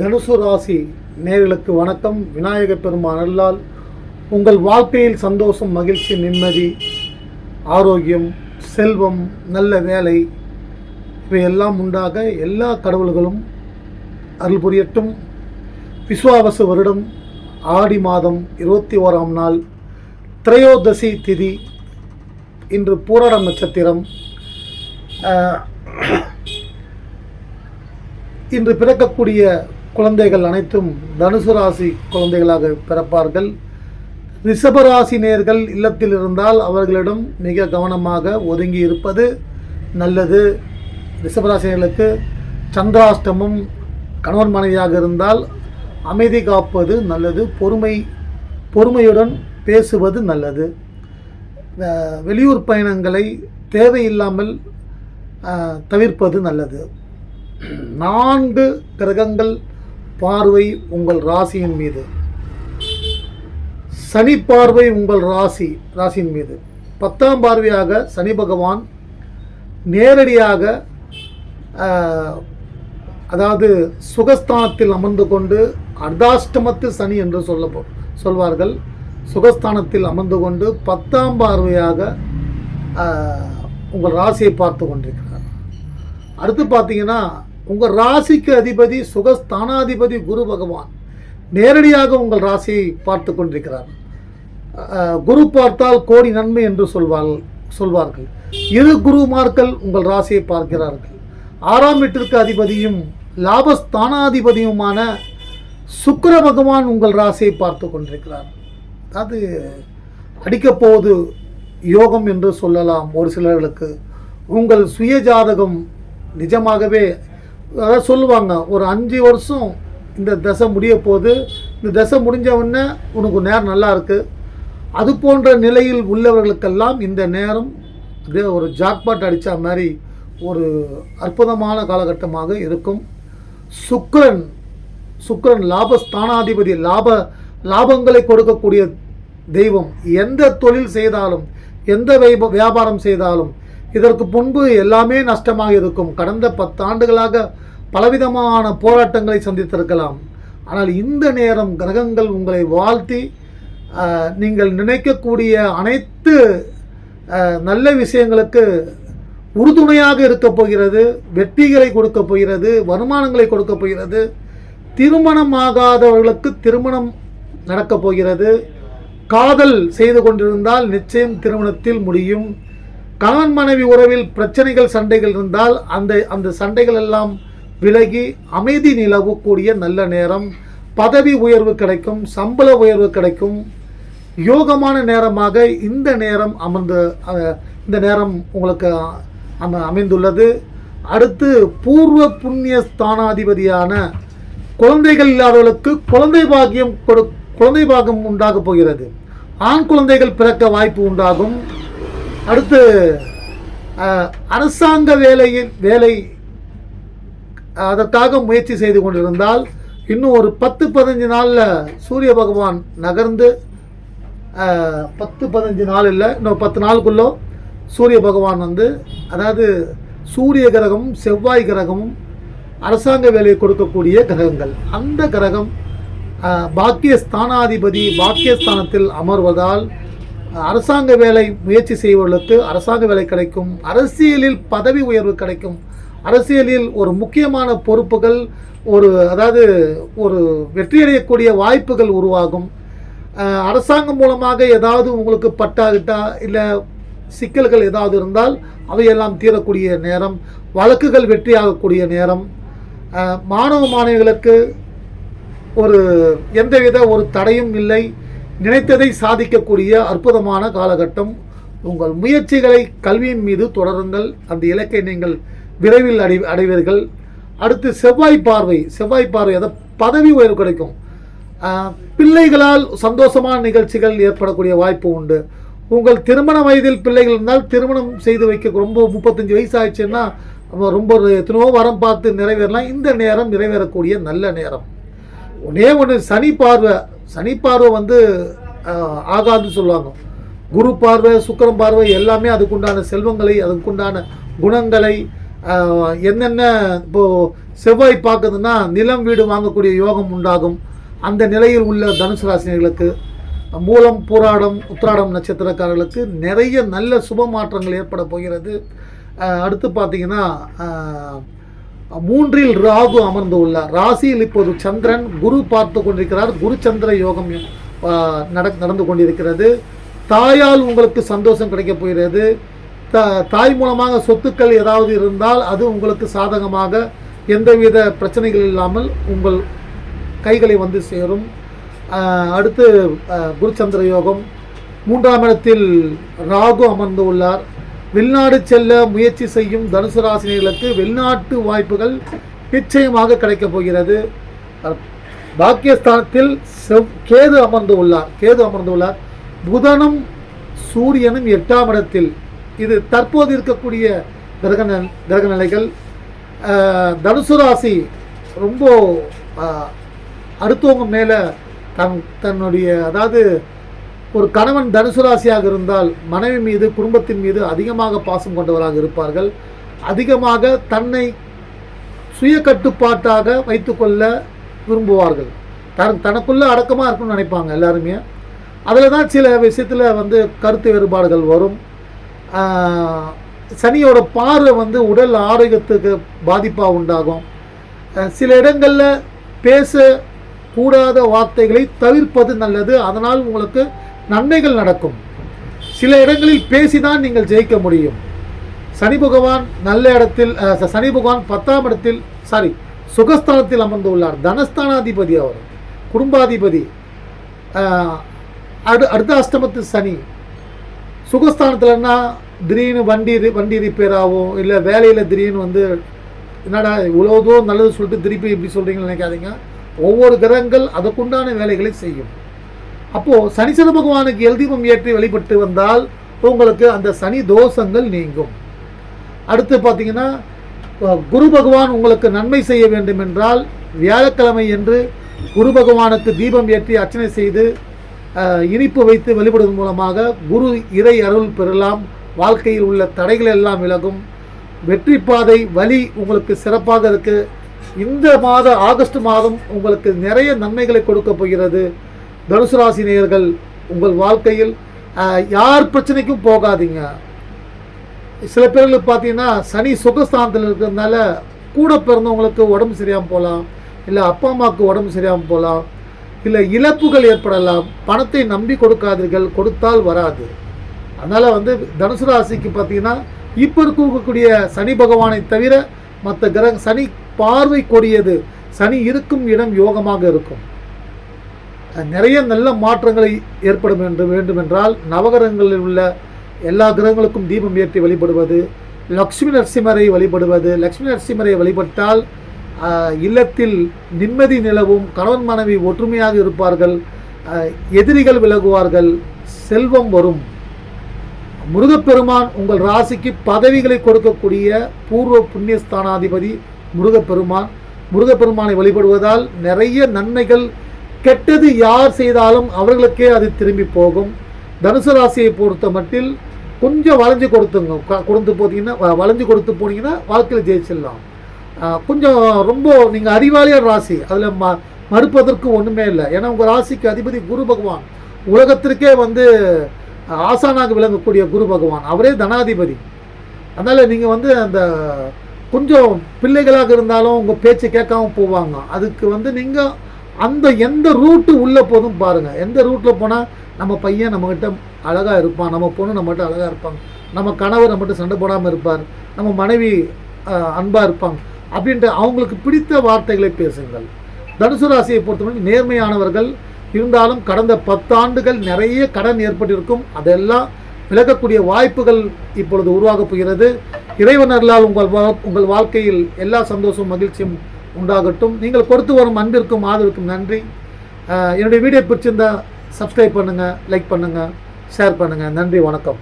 தனுசு ராசி நேர்களுக்கு வணக்கம். விநாயக பெருமான் அல்லால் உங்கள் வாழ்க்கையில் சந்தோஷம் மகிழ்ச்சி நிம்மதி ஆரோக்கியம் செல்வம் நல்ல வேலை இவையெல்லாம் உண்டாக எல்லா கடவுள்களும் அருள் புரியட்டும். விஸ்வாவசு வருடம் ஆடி மாதம் இருபத்தி ஓராம் நாள் திரையோதசி திதி. இன்று பூராடம் நட்சத்திரம். இன்று பிறக்கக்கூடிய குழந்தைகள் அனைத்தும் தனுசு ராசி குழந்தைகளாக பிறப்பார்கள். ரிஷபராசி நேர்கள் இல்லத்தில் இருந்தால் அவர்களிடம் மிக கவனமாக ஒதுங்கி இருப்பது நல்லது. ரிஷபராசினர்களுக்கு சந்திராஷ்டமம் கணவன் மனைவியாக இருந்தால் அமைதி காப்பது நல்லது. பொறுமை பொறுமையுடன் பேசுவது நல்லது. வெளியூர் பயணங்களை தேவையில்லாமல் தவிர்ப்பது நல்லது. நான்கு கிரகங்கள் பார்வை உங்கள் ராசியின் மீது. சனி பார்வை உங்கள் ராசி ராசியின் மீது. பத்தாம் பார்வையாக சனி பகவான் நேரடியாக அதாவது சுகஸ்தானத்தில் அமர்ந்து கொண்டு அர்தாஷ்டமத்து சனி என்று சொல்ல சொல்வார்கள். சுகஸ்தானத்தில் அமர்ந்து கொண்டு பத்தாம் பார்வையாக உங்கள் ராசியை பார்த்து கொண்டிருக்கிறார். அடுத்து பார்த்தீங்கன்னா உங்கள் ராசிக்கு அதிபதி சுகஸ்தானாதிபதி குரு பகவான். நேரடியாக உங்கள் ராசியை பார்த்து கொண்டிருக்கிறார். குரு பார்த்தால் கோடி நன்மை என்று சொல்வார்கள் சொல்வார்கள். இரு குருமார்கள் உங்கள் ராசியை பார்க்கிறார்கள். ஆறாம் வீட்டிற்கு அதிபதியும் லாபஸ்தானாதிபதியுமான சுக்கர பகவான் உங்கள் ராசியை பார்த்து கொண்டிருக்கிறார். அது அடிக்கப்போவது யோகம் என்று சொல்லலாம். ஒரு சிலர்களுக்கு உங்கள் சுய ஜாதகம் நிஜமாகவே அதாவது சொல்லுவாங்க ஒரு அஞ்சு வருஷம் இந்த தசை முடிய போது இந்த தசை முடிஞ்சவுடனே உனக்கு நேரம் நல்லா இருக்குது அது போன்ற நிலையில் உள்ளவர்களுக்கெல்லாம் இந்த நேரம் அப்படியே ஒரு ஜாக்பாட் அடித்த மாதிரி ஒரு அற்புதமான காலகட்டமாக இருக்கும். சுக்கரன் சுக்கரன் லாபஸ்தானாதிபதி லாப லாபங்களை கொடுக்கக்கூடிய தெய்வம். எந்த தொழில் செய்தாலும் எந்த வைப வியாபாரம் செய்தாலும் இதற்கு முன்பு எல்லாமே நஷ்டமாக இருக்கும். கடந்த பத்தாண்டுகளாக பலவிதமான போராட்டங்களை சந்தித்திருக்கலாம். ஆனால் இந்த நேரம் கிரகங்கள் உங்களை வாழ்த்தி நீங்கள் நினைக்கக்கூடிய அனைத்து நல்ல விஷயங்களுக்கு உறுதுணையாக இருக்கப் போகிறது வெற்றிகளை கொடுக்கப் போகிறது வருமானங்களை கொடுக்கப் போகிறது திருமணமாகாதவர்களுக்கு திருமணம் நடக்கப் போகிறது. காதல் செய்து கொண்டிருந்தால் நிச்சயம் திருமணத்தில் முடியும். கணவன் மனைவி உறவில் பிரச்சனைகள் சண்டைகள் இருந்தால் அந்த அந்த சண்டைகள் எல்லாம் விலகி அமைதி நிலவக்கூடிய நல்ல நேரம். பதவி உயர்வு கிடைக்கும் சம்பள உயர்வு கிடைக்கும். யோகமான நேரமாக இந்த நேரம் அமர்ந்த இந்த நேரம் உங்களுக்கு அம அமைந்துள்ளது. அடுத்து பூர்வ புண்ணிய ஸ்தானாதிபதியான குழந்தைகள் இல்லாதவர்களுக்கு குழந்தை பாகியம் கொடு குழந்தை பாகம் உண்டாகப் போகிறது. ஆண் குழந்தைகள் பிறக்க வாய்ப்பு உண்டாகும். அடுத்து அரசாங்க வேலையில் வேலை அதற்காக முயற்சி செய்து கொண்டிருந்தால் இன்னும் ஒரு பத்து பதினஞ்சு நாளில் சூரிய பகவான் நகர்ந்து பத்து பதினஞ்சு நாள் இல்லை இன்னும் பத்து நாளுக்குள்ளே சூரிய பகவான் வந்து அதாவது சூரிய கிரகமும் செவ்வாய் கிரகமும் அரசாங்க வேலையை கொடுக்கக்கூடிய கிரகங்கள். அந்த கிரகம் அஹ், பாக்கிய ஸ்தானாதிபதி பாக்கியஸ்தானத்தில் அமர்வதால் அரசாங்க வேலை முயற்சி செய்வர்களுக்கு அரசாங்க வேலை கிடைக்கும் அரசியலில் பதவி உயர்வு கிடைக்கும். அரசியலில் ஒரு முக்கியமான பொறுப்புகள் ஒரு அதாவது ஒரு வெற்றியடையக்கூடிய வாய்ப்புகள் உருவாகும். அரசாங்கம் மூலமாக ஏதாவது உங்களுக்கு பட்டாகிட்டா இல்லை சிக்கல்கள் ஏதாவது இருந்தால் அவையெல்லாம் தீரக்கூடிய நேரம் வழக்குகள் வெற்றியாகக்கூடிய நேரம். மாணவ மாணவிகளுக்கு ஒரு எந்தவித ஒரு தடையும் இல்லை. நினைத்ததை சாதிக்கக்கூடிய அற்புதமான காலகட்டம். உங்கள் முயற்சிகளை கல்வியின் மீது தொடருங்கள். அந்த இலக்கை நீங்கள் விரைவில் அடை அடைவீர்கள். அடுத்து செவ்வாய் பார்வை. செவ்வாய் பார்வை அதை பதவி உயர்வு கிடைக்கும். பிள்ளைகளால் சந்தோஷமான நிகழ்ச்சிகள் ஏற்படக்கூடிய வாய்ப்பு உண்டு. உங்கள் திருமண வயதில் பிள்ளைகள் இருந்தால் திருமணம் செய்து வைக்க ரொம்ப முப்பத்தஞ்சு வயசு ஆயிடுச்சுன்னா ரொம்ப ஒரு எத்தனையோ வரம் பார்த்து நிறைவேறலாம். இந்த நேரம் நிறைவேறக்கூடிய நல்ல நேரம். ஒன்னே ஒன்று சனி பார்வை. சனி பார்வை வந்து ஆகாதுன்னு சொல்லுவாங்க. குரு பார்வை சுக்கரம் பார்வை எல்லாமே அதுக்குண்டான செல்வங்களை அதுக்குண்டான குணங்களை என்னென்ன இப்போது செவ்வாய் பார்க்குதுன்னா நிலம் வீடு வாங்கக்கூடிய யோகம் உண்டாகும். அந்த நிலையில் உள்ள தனுசு ராசினிகளுக்கு மூலம் போராடம் உத்திராடம் நட்சத்திரக்காரர்களுக்கு நிறைய நல்ல சுப மாற்றங்கள் ஏற்பட போகிறது. அடுத்து பார்த்திங்கன்னா மூன்றில் ராகு அமர்ந்து உள்ளார் ராசியில் இப்போது சந்திரன் குரு பார்த்து கொண்டிருக்கிறார். குரு சந்திர யோகம் நடந்து கொண்டிருக்கிறது. தாயால் உங்களுக்கு சந்தோஷம் கிடைக்கப் போகிறது. த தாய் மூலமாக சொத்துக்கள் ஏதாவது இருந்தால் அது உங்களுக்கு சாதகமாக எந்தவித பிரச்சனைகள் இல்லாமல் உங்கள் கைகளை வந்து சேரும். அடுத்து குருச்சந்திர யோகம். மூன்றாம் இடத்தில் ராகு அமர்ந்து உள்ளார் வெளிநாடு செல்ல முயற்சி செய்யும் தனுசு ராசினியர்களுக்கு வெளிநாட்டு வாய்ப்புகள் நிச்சயமாக கிடைக்கப் போகிறது. பாக்கியஸ்தானத்தில் செவ் கேது அமர்ந்து உள்ளார். கேது அமர்ந்து உள்ளார். புதனும் சூரியனும் எட்டாம் இடத்தில். இது தற்போது இருக்கக்கூடிய கிரக ந- கிரக நிலைகள். தனுசு ராசி ரொம்ப அடுத்தவங்க மேலே தன் தன்னுடைய அதாவது ஒரு கணவன் தனுசு ராசியாக இருந்தால் மனைவி மீது குடும்பத்தின் மீது அதிகமாக பாசம் கொண்டவராக இருப்பார்கள். அதிகமாக தன்னை சுய கட்டுப்பாட்டாக வைத்துக்கொள்ள விரும்புவார்கள். தன் தனக்குள்ளே அடக்கமாக இருக்கும்னு நினைப்பாங்க எல்லாருமே. அதில் தான் சில விஷயத்தில் வந்து கருத்து வேறுபாடுகள் வரும். சனியோட பார்வை வந்து உடல் ஆரோக்கியத்துக்கு பாதிப்பாக உண்டாகும். சில இடங்களில் பேச கூடாத வார்த்தைகளை தவிர்ப்பது நல்லது. அதனால் உங்களுக்கு நன்மைகள் நடக்கும். சில இடங்களில் பேசிதான் நீங்கள் ஜெயிக்க முடியும். சனி பகவான் நல்ல இடத்தில் சனி பகவான் பத்தாம் இடத்தில் சாரி சுகஸ்தானத்தில் அமர்ந்து உள்ளார் தனஸ்தானாதிபதி அவர் குடும்பாதிபதி. அடு அடுத்த அஷ்டமத்து சனி. சுகஸ்தானத்தில்னா திடீர்னு வண்டி ரி- வண்டி ரிப்பேர் ஆகும் இல்லை வேலையில் திடீர்னு வந்து என்னடா இவ்வளோ தூரம் நல்லது சொல்லிட்டு திருப்பி இப்படி சொல்கிறீங்கன்னு நினைக்காதீங்க. ஒவ்வொரு கிரகங்கள் அதற்குண்டான வேலைகளை செய்யும். அப்போது சனிச்சர பகவானுக்கு எல்தீபம் ஏற்றி வழிபட்டு வந்தால் உங்களுக்கு அந்த சனி தோஷங்கள் நீங்கும். அடுத்து பார்த்தீங்கன்னா குரு பகவான் உங்களுக்கு நன்மை செய்ய வேண்டும் என்றால் வியாழக்கிழமை என்று குரு பகவானுக்கு தீபம் ஏற்றி அர்ச்சனை செய்து இனிப்பு வைத்து வழிபடுவதன் மூலமாக குரு இறை அருள் பெறலாம். வாழ்க்கையில் உள்ள தடைகள் எல்லாம் விலகும். வெற்றி பாதை வழி உங்களுக்கு சிறப்பாக இருக்கு. இந்த மாத ஆகஸ்ட் மாதம் உங்களுக்கு நிறைய நன்மைகளை கொடுக்க போகிறது. தனுசு ராசி நேயர்கள் உங்கள் வாழ்க்கையில் யார் பிரச்சனைக்கும் போகாதீங்க. சில பேர்களுக்கு பார்த்தீங்கன்னா சனி சுகஸ்தானத்தில் இருக்கிறதுனால கூட பிறந்தவங்களுக்கு உடம்பு சரியாமல் போகலாம் இல்லை அப்பா அம்மாவுக்கு உடம்பு சரியாமல் போகலாம் இல்லை இழப்புகள் ஏற்படலாம். பணத்தை நம்பி கொடுக்காதீர்கள் கொடுத்தால் வராது. அதனால் வந்து தனுசு ராசிக்கு பார்த்தீங்கன்னா இப்போ இருக்கக்கூடிய சனி பகவானை தவிர மற்ற கிரக சனி பார்வை கொடியது. சனி இருக்கும் இடம் யோகமாக இருக்கும். நிறைய நல்ல மாற்றங்களை ஏற்படும் என்று வேண்டுமென்றால் நவகிரகங்களில் உள்ள எல்லா கிரகங்களுக்கும் தீபம் ஏற்றி வழிபடுவது லக்ஷ்மி நரசிம்மரை வழிபடுவது. லக்ஷ்மி நரசிம்மரை வழிபட்டால் இல்லத்தில் நிம்மதி நிலவும் கணவன் மனைவி ஒற்றுமையாக இருப்பார்கள் எதிரிகள் விலகுவார்கள் செல்வம் வரும். முருகப்பெருமான் உங்கள் ராசிக்கு பதவிகளை கொடுக்கக்கூடிய பூர்வ புண்ணியஸ்தானாதிபதி முருகப்பெருமான். முருகப்பெருமானை வழிபடுவதால் நிறைய நன்மைகள் கெட்டது யார் செய்தாலும் அவர்களுக்கே அது திரும்பி போகும். தனுசு ராசியை பொறுத்த மட்டில் கொஞ்சம் வளைஞ்சு கொடுத்துங்க. கொடுத்து போத்தீங்கன்னா வ- வளைஞ்சு கொடுத்து போனீங்கன்னா வாழ்க்கையில் ஜெயிச்சிடலாம். கொஞ்சம் ரொம்ப நீங்கள் அறிவாளியான ராசி. அதில் ம மறுப்பதற்கு ஒன்றுமே இல்லை. ஏன்னா உங்கள் ராசிக்கு அதிபதி குரு பகவான். உலகத்திற்கே வந்து ஆசானாக விளங்கக்கூடிய குரு பகவான். அவரே தனாதிபதி. அதனால் நீங்கள் வந்து அந்த கொஞ்சம் பிள்ளைகளாக இருந்தாலும் உங்கள் பேச்சை கேட்காம போவாங்க. அதுக்கு வந்து நீங்கள் அந்த எந்த ரூட்டு உள்ளே போதும் பாருங்கள் எந்த ரூட்டில் போனால் நம்ம பையன் நம்மக்கிட்ட அழகாக இருப்பான் நம்ம பொண்ணு நம்மகிட்ட அழகாக இருப்பாங்க நம்ம கணவர் நம்மகிட்ட சண்டை போடாமல் இருப்பார் நம்ம மனைவி அன்பாக இருப்பாங்க அப்படின்ட்டு அவங்களுக்கு பிடித்த வார்த்தைகளை பேசுங்கள். தனுசு ராசியை பொறுத்தவரை நேர்மையானவர்கள் இருந்தாலும் கடந்த பத்தாண்டுகள் நிறைய கடன் ஏற்பட்டிருக்கும். அதெல்லாம் விலகக்கூடிய வாய்ப்புகள் இப்பொழுது உருவாகப் போகிறது. இறைவனர்களால் உங்கள் வா உங்கள் வாழ்க்கையில் எல்லா சந்தோஷமும் மகிழ்ச்சியும் உண்டாகட்டும். நீங்கள் கொடுத்து வரும் அன்பிற்கும் ஆதரவுக்கும் நன்றி. என்னுடைய வீடியோ பிடிச்சிருந்தா சப்ஸ்கிரைப் பண்ணுங்கள் லைக் பண்ணுங்கள் ஷேர் பண்ணுங்கள் நன்றி வணக்கம்.